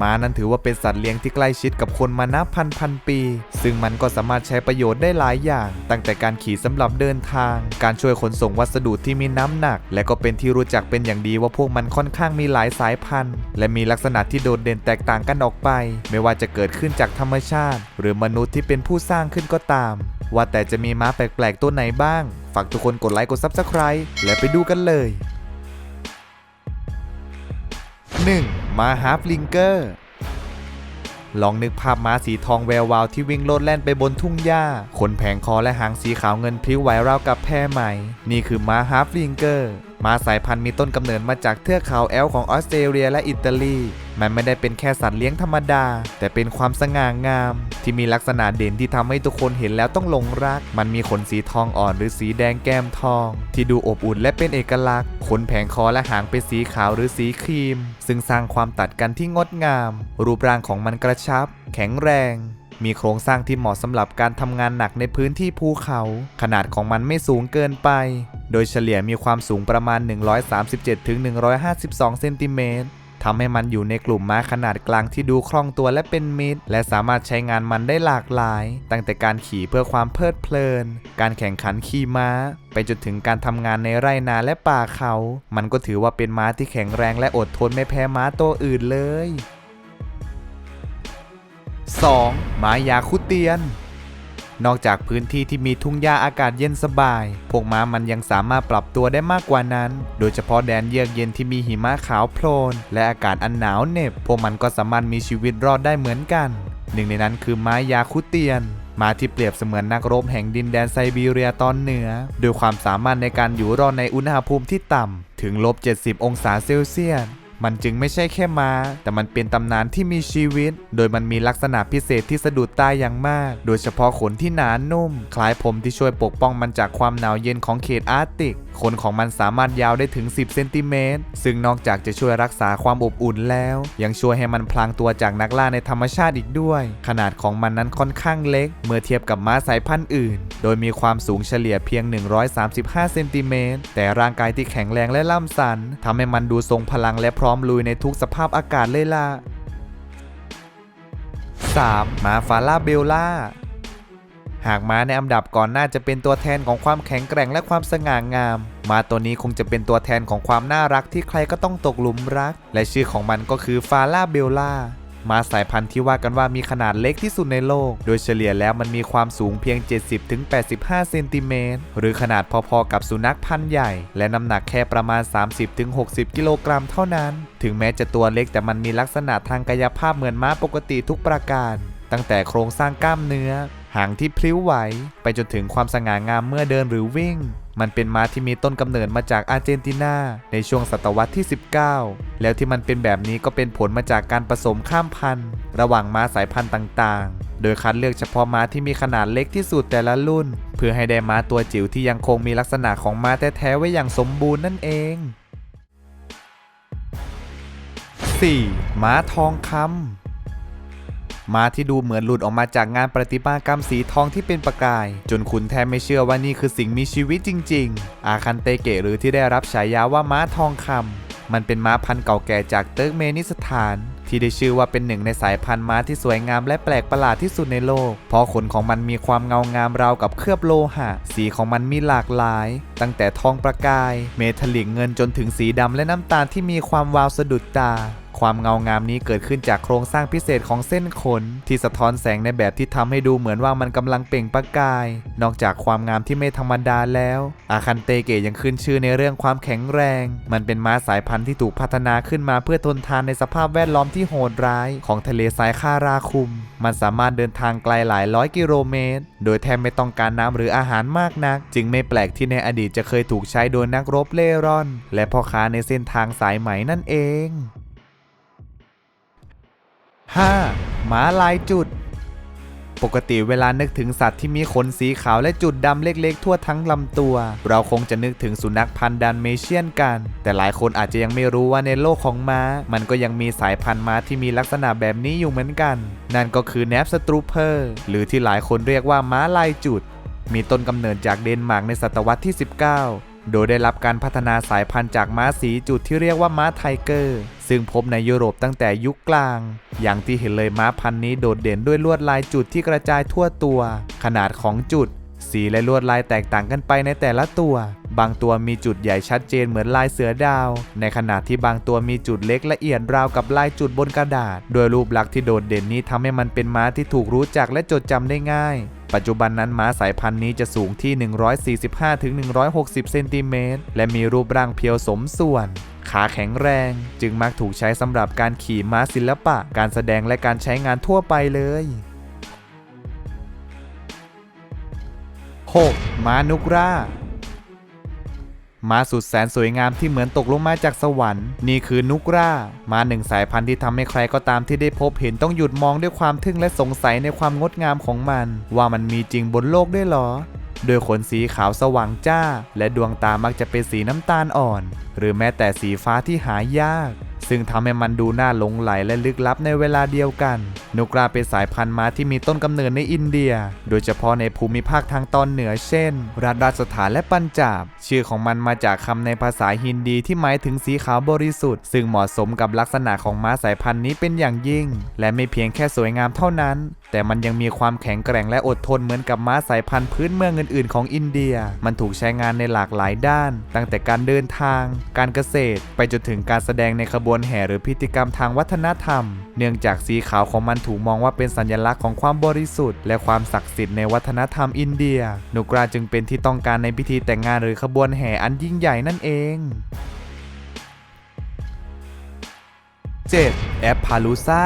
ม้านั้นถือว่าเป็นสัตว์เลี้ยงที่ใกล้ชิดกับคนมานับพันพันปี ซึ่งมันก็สามารถใช้ประโยชน์ได้หลายอย่าง ตั้งแต่การขี่สำหรับเดินทาง การช่วยขนส่งวัสดุที่มีน้ำหนัก และก็เป็นที่รู้จักเป็นอย่างดีว่าพวกมันค่อนข้างมีหลายสายพันธุ์ และมีลักษณะที่โดดเด่นแตกต่างกันออกไป ไม่ว่าจะเกิดขึ้นจากธรรมชาติ หรือมนุษย์ที่เป็นผู้สร้างขึ้นก็ตาม ว่าแต่จะมีม้าแปลกๆตัวไหนบ้าง ฝากทุกคนกดไลค์กด Subscribe และไปดูกันเลย 1. ม้าฮาร์ฟลิงเกอร์ ลองนึกภาพม้าสีทองแวววาวที่วิ่งโลดแล่นไปบนทุ่งหญ้า ขนแผงคอและหางสีขาวเงินพลิ้วไหวราวกับแพรใหม่ นี่คือม้าฮาร์ฟลิงเกอร์ มาสายพันธุ์มีต้นกำเนิดมาจากเทือกเขาแอลของออสเตรเลียและอิตาลี มันไม่ได้เป็นแค่สัตว์เลี้ยงธรรมดา แต่เป็นความสง่างาม ที่มีลักษณะเด่นที่ทำให้ทุกคนเห็นแล้วต้องหลงรัก มันมีขนสีทองอ่อนหรือสีแดงแก้มทอง ที่ดูอบอุ่นและเป็นเอกลักษณ์ ขนแผงคอและหางเป็นสีขาวหรือสีครีม ซึ่งสร้างความตัดกันที่งดงาม รูปร่างของมันกระชับ แข็งแรงมีโครงสร้างที่เหมาะสำหรับการทำงานหนักในพื้นที่ภูเขา ขนาดของมันไม่สูงเกินไป โดยเฉลี่ยมีความสูงประมาณ 137-152 เซนติเมตรทำให้มันอยู่ในกลุ่มม้าขนาดกลางที่ดูคล่องตัวและเป็นมิตร และสามารถใช้งานมันได้หลากหลาย ตั้งแต่การขี่เพื่อความเพลิดเพลิน การแข่งขันขี่ม้า ไปจนถึงการทำงานในไร่นาและป่าเขา มันก็ถือว่าเป็นม้าที่แข็งแรงและอดทนไม่แพ้ม้าตัวอื่นเลย 2. ม้ายาคุเตียน นอกจากพื้นที่ที่มีทุ่งหญ้าอากาศเย็นสบาย พวกม้ามันยังสามารถปรับตัวได้มากกว่านั้น โดยเฉพาะแดนเยือกเย็นที่มีหิมะขาวโพลน และอากาศอันหนาวเหน็บ พวกมันก็สามารถมีชีวิตรอดได้เหมือนกัน หนึ่งในนั้นคือม้ายาคุเตียนม้าที่เปรียบเสมือนนักรบแห่งดินแดนไซบีเรียตอนเหนือโดยความสามารถในการอยู่รอดในอุณหภูมิที่ต่ำ ถึงลบ 70 องศาเซลเซียส มันจึงไม่ใช่แค่ม้า แต่มันเป็นตำนานที่มีชีวิต โดยมันมีลักษณะพิเศษที่สะดุดตาอย่างมาก โดยเฉพาะขนที่หนานุ่ม คล้ายผมที่ช่วยปกป้องมันจากความหนาวเย็นของเขตอาร์กติก ขนของมันสามารถยาวได้ถึง 10 เซนติเมตร ซึ่งนอกจากจะช่วยรักษาความอบอุ่นแล้ว ยังช่วยให้มันพลางตัวจากนักล่าในธรรมชาติอีกด้วย ขนาดของมันนั้นค่อนข้างเล็ก เมื่อเทียบกับม้าสายพันธุ์อื่น โดยมีความสูงเฉลี่ยเพียง 135 เซนติเมตร แต่ร่างกายที่แข็งแรงและล่ำสันทำให้มันดูทรงพลังและพร้อม้อมลุยในทุกสภาพอากาศเลยล่ะ 3. มาฟาลาเบลล่า หากม้าในอันดับก่อนหน้าจะเป็นตัวแทนของความแข็งแกร่งและความสง่างาม ม้าตัวนี้คงจะเป็นตัวแทนของความน่ารักที่ใครก็ต้องตกหลุมรัก และชื่อของมันก็คือฟาลาเบลล่า ม้าสายพันธุ์ที่ว่ากันว่ามีขนาดเล็กที่สุดในโลก โดยเฉลี่ยแล้วมันมีความสูงเพียง 70-85 เซนติเมตร หรือขนาดพอๆกับสุนัขพันธุ์ใหญ่ และน้ำหนักแค่ประมาณ 30-60 กิโลกรัมเท่านั้น ถึงแม้จะตัวเล็กแต่มันมีลักษณะทางกายภาพเหมือนม้าปกติทุกประการ ตั้งแต่โครงสร้างกล้ามเนื้อ หางที่พลิ้วไหว ไปจนถึงความสง่างามเมื่อเดินหรือวิ่ง มันเป็นม้าที่มีต้นกำเนิดมาจากอาร์เจนตินา ในช่วงศตวรรษที่ 19 แล้วที่มันเป็นแบบนี้ก็เป็นผลมาจากการผสมข้ามพันธุ์ ระหว่างม้าสายพันธุ์ต่างๆ โดยคัดเลือกเฉพาะม้าที่มีขนาดเล็กที่สุดแต่ละรุ่น เพื่อให้ได้ม้าตัวจิ๋วที่ยังคงมีลักษณะของม้าแท้ๆไว้อย่างสมบูรณ์นั่นเอง 4. ม้าทองคำ ม้าที่ดูเหมือนหลุดออกมาจากงานประติมากรรมสีทองที่เป็นประกาย จนคุณแทบไม่เชื่อว่านี่คือสิ่งมีชีวิตจริง ๆ อาคันเตเกะหรือที่ได้รับฉายาว่าม้าทองคำมันเป็นม้าพันธุ์เก่าแก่จากเติร์กเมนิสถาน ที่ได้ชื่อว่าเป็นหนึ่งในสายพันธุ์ม้าที่สวยงามและแปลกประหลาดที่สุดในโลก เพราะขนของมันมีความเงางามราวกับเคลือบโลหะ สีของมันมีหลากหลาย ตั้งแต่ทองประกาย เมทัลลิกเงินจนถึงสีดำและน้ำตาลที่มีความวาวสะดุดตา ความเงางามนี้เกิดขึ้นจากโครงสร้างพิเศษของเส้นขน ที่สะท้อนแสงในแบบที่ทำให้ดูเหมือนว่ามันกำลังเปล่งประกาย นอกจากความงามที่ไม่ธรรมดาแล้ว อาคันเตเกะยังขึ้นชื่อในเรื่องความแข็งแรง มันเป็นม้าสายพันธุ์ที่ถูกพัฒนาขึ้นมาเพื่อทนทานในสภาพแวดล้อมที่โหดร้าย ของทะเลทรายคาราคุม มันสามารถเดินทางไกลหลายร้อยกิโลเมตร โดยแทบไม่ต้องการน้ำหรืออาหารมากนัก จึงไม่แปลกที่ในอดีตจะเคยถูกใช้โดยนักรบเล่ร่อน และพ่อค้าในเส้นทางสายไหมนั่นเอง 5. ม้าลายจุด ปกติเวลานึกถึงสัตว์ที่มีขนสีขาวและจุดดำเล็กๆ ทั่วทั้งลำตัว เราคงจะนึกถึงสุนัขพันธุ์ดันเมเชียนกัน แต่หลายคนอาจจะยังไม่รู้ว่าในโลกของม้า มันก็ยังมีสายพันธุ์ม้าที่มีลักษณะแบบนี้อยู่เหมือนกัน นั่นก็คือแนปสตรูเพอร์ หรือที่หลายคนเรียกว่าม้าลายจุด มีต้นกำเนิดจากเดนมาร์กในศตวรรษที่ 19 โดยได้รับการพัฒนาสายพันธุ์จากม้าสีจุดที่เรียกว่าม้าไทเกอร์ ซึ่งพบในยุโรปตั้งแต่ยุคกลาง อย่างที่เห็นเลยม้าพันธุ์นี้โดดเด่นด้วยลวดลายจุดที่กระจายทั่วตัว ขนาดของจุด สีและลวดลายแตกต่างกันไปในแต่ละตัว บางตัวมีจุดใหญ่ชัดเจนเหมือนลายเสือดาว ในขณะที่บางตัวมีจุดเล็กละเอียดราวกับลายจุดบนกระดาษ โดยรูปลักษณ์ที่โดดเด่นนี้ทำให้มันเป็นม้าที่ถูกรู้จักและจดจำได้ง่าย ปัจจุบันนั้นม้าสายพันธุ์นี้จะสูงที่ 145-160 เซนติเมตร และมีรูปร่างเพียวสมส่วนขาแข็งแรง จึงมักถูกใช้สำหรับการขี่ม้าศิลปะ การแสดงและการใช้งานทั่วไปเลย 6. ม้านุกรา ม้าสุดแสนสวยงามที่เหมือนตกลงมาจากสวรรค์ นี่คือนุกราม้าหนึ่งสายพันธุ์ที่ทำให้ใครก็ตามที่ได้พบเห็นต้องหยุดมองด้วยความทึ่งและสงสัยในความงดงามของมัน ว่ามันมีจริงบนโลกด้วยหรอโดยขนสีขาวสว่างจ้า และดวงตามักจะเป็นสีน้ำตาลอ่อน หรือแม้แต่สีฟ้าที่หายาก ซึ่งทำให้มันดูน่าหลงไหลและลึกลับในเวลาเดียวกันนุกราเป็นสายพันธุ์ม้าที่มีต้นกำเนิดในอินเดีย โดยเฉพาะในภูมิภาคทางตอนเหนือเช่น รัฐราชสถานและปัญจาบ ชื่อของมันมาจากคำในภาษาฮินดีที่หมายถึงสีขาวบริสุทธิ์ ซึ่งเหมาะสมกับลักษณะของม้าสายพันธุ์นี้เป็นอย่างยิ่ง และไม่เพียงแค่สวยงามเท่านั้น แต่มันยังมีความแข็งแกร่งและอดทนเหมือนกับม้าสายพันธุ์พื้นเมืองอื่นๆ ของอินเดีย มันถูกใช้งานในหลากหลายด้าน ตั้งแต่การเดินทาง การเกษตร ไปจนถึงการแสดงในขบวนแห่หรือพิธีกรรมทางวัฒนธรรม เนื่องจากสีขาวของมันถูกมองว่าเป็นสัญลักษณ์ของความบริสุทธิ์และความศักดิ์สิทธิ์ในวัฒนธรรมอินเดีย นุกราจึงเป็นที่ต้องการในพิธีแต่งงานหรือขบวนแห่อันยิ่งใหญ่นั่นเอง 7. แอปพาลูซา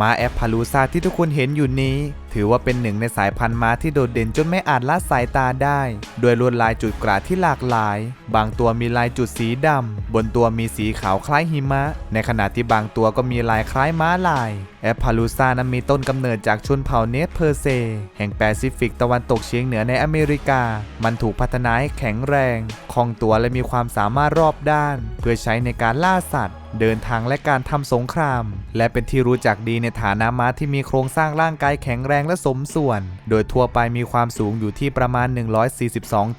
มาแอปพาลูซาที่ทุกคนเห็นอยู่นี้ถือว่าเป็นหนึ่งในสายพันธุ์ม้าที่โดดเด่นจนไม่อาจละสายตาได้โดยลวดลายจุดกราดที่หลากหลาย บางตัวมีลายจุดสีดำ บนตัวมีสีขาวคล้ายหิมะ ในขณะที่บางตัวก็มีลายคล้ายม้าลาย แอปพาลูซานั้นมีต้นกำเนิดจากชนเผ่าเนสเพอร์เซ แห่งแปซิฟิกตะวันตกเฉียงเหนือในอเมริกา มันถูกพัฒนาให้แข็งแรง คล่องตัวและมีความสามารถรอบด้าน เพื่อใช้ในการล่าสัตว์เดินทางและการทำสงคราม และเป็นที่รู้จักดีในฐานะม้าที่มีโครงสร้างร่างกายแข็งแรงและสมส่วน โดยทั่วไปมีความสูงอยู่ที่ประมาณ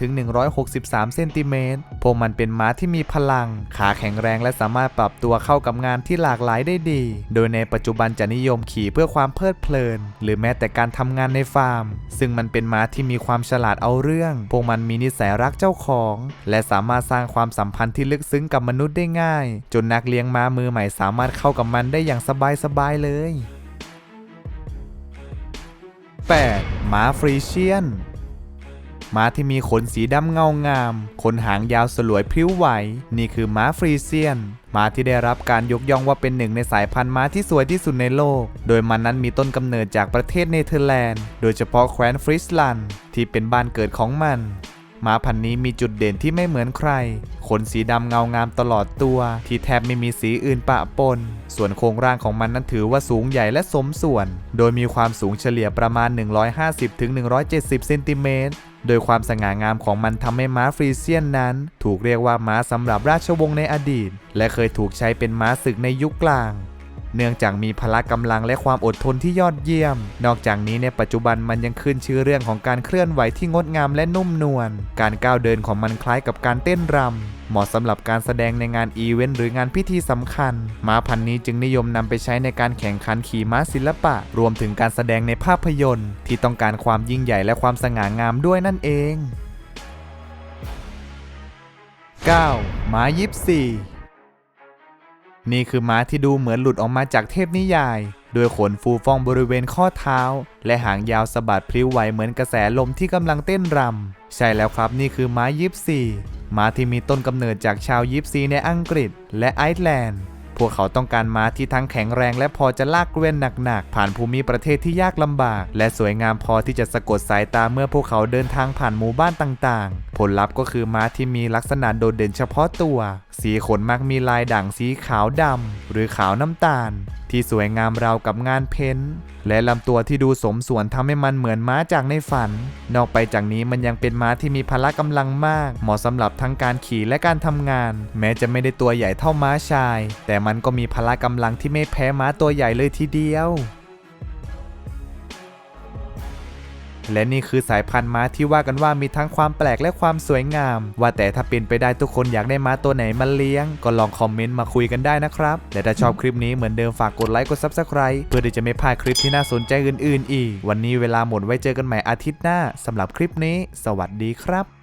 142-163 เซนติเมตร พวกมันเป็นม้าที่มีพลัง ขาแข็งแรงและสามารถปรับตัวเข้ากับงานที่หลากหลายได้ดี โดยในปัจจุบันจะนิยมขี่เพื่อความเพลิดเพลิน หรือแม้แต่การทำงานในฟาร์ม ซึ่งมันเป็นม้าที่มีความฉลาดเอาเรื่อง พวกมันมีนิสัยรักเจ้าของ และสามารถสร้างความสัมพันธ์ที่ลึกซึ้งกับมนุษย์ได้ง่าย จนนักเลี้ยงม้ามือใหม่สามารถเข้ากับมันได้อย่างสบายๆเลย 8. ม้าฟรีเชียนม้าที่มีขนสีดำเงางาม ขนหางยาวสลวยพริ้วไหว นี่คือม้าฟรีเซียนม้าที่ได้รับการยกย่องว่าเป็นหนึ่งในสายพันธุ์ม้าที่สวยที่สุดในโลก โดยมันนั้นมีต้นกำเนิดจากประเทศเนเธอร์แลนด์ โดยเฉพาะแคว้นฟริสลันด์ที่เป็นบ้านเกิดของมัน ม้าพันธุ์นี้มีจุดเด่นที่ไม่เหมือนใคร ขนสีดำเงางามตลอดตัว ที่แทบไม่มีสีอื่นปะปน ส่วนโครงร่างของมันนั้นถือว่าสูงใหญ่และสมส่วน โดยมีความสูงเฉลี่ยประมาณ 150-170เซนติเมตรโดยความสง่างามของมันทำให้ม้าฟรีเซียนนั้น ถูกเรียกว่าม้าสำหรับราชวงศ์ในอดีต และเคยถูกใช้เป็นม้าศึกในยุคกลาง เนื่องจากมีพละกำลังและความอดทนที่ยอดเยี่ยม นอกจากนี้ในปัจจุบันมันยังขึ้นชื่อเรื่องของการเคลื่อนไหวที่งดงามและนุ่มนวล การก้าวเดินของมันคล้ายกับการเต้นรำเหมาะสำหรับการแสดงในงานอีเวนต์หรืองานพิธีสำคัญ ม้าพันนี้จึงนิยมนำไปใช้ในการแข่งขันขี่ม้าศิลปะ รวมถึงการแสดงในภาพยนตร์ ที่ต้องการความยิ่งใหญ่และความสง่างามด้วยนั่นเอง 9. ม้ายิปซี นี่คือม้าที่ดูเหมือนหลุดออกมาจากเทพนิยาย โดยขนฟูฟ่องบริเวณข้อเท้า และหางยาวสะบัดพลิ้วไหวเหมือนกระแสลมที่กำลังเต้นรำ ใช่แล้วครับนี่คือม้ายิปซีม้าที่มีต้นกำเนิดจากชาวยิปซีในอังกฤษและไอร์แลนด์ พวกเขาต้องการม้าที่ทั้งแข็งแรงและพอจะลากเกวียนหนักๆผ่านภูมิประเทศที่ยากลำบาก และสวยงามพอที่จะสะกดสายตาเมื่อพวกเขาเดินทางผ่านหมู่บ้านต่างๆ ผลลัพธ์ก็คือม้าที่มีลักษณะโดดเด่นเฉพาะตัว สีขนมักมีลายด่างสีขาวดำหรือขาวน้ำตาล ที่สวยงามราวกับงานเพ้นและลำตัวที่ดูสมส่วนทำให้มันเหมือนม้าจากในฝัน นอกไปจากนี้มันยังเป็นม้าที่มีพละกำลังมาก เหมาะสำหรับทั้งการขี่และการทำงาน แม้จะไม่ได้ตัวใหญ่เท่าม้าชาย แต่มันก็มีพละกำลังที่ไม่แพ้ม้าตัวใหญ่เลยทีเดียว และนี่คือสายพันธุ์ม้าที่ว่ากันว่ามีทั้งความแปลกและความสวยงาม ว่าแต่ถ้าเป็นไปได้ทุกคนอยากได้ม้าตัวไหนมาเลี้ยง ก็ลองคอมเมนต์มาคุยกันได้นะครับ และถ้าชอบคลิปนี้เหมือนเดิมฝากกดไลค์กด Subscribe เพื่อที่จะไม่พลาดคลิปที่น่าสนใจอื่น ๆ อีก วันนี้เวลาหมดไว้เจอกันใหม่อาทิตย์หน้าสำหรับคลิปนี้ สวัสดีครับ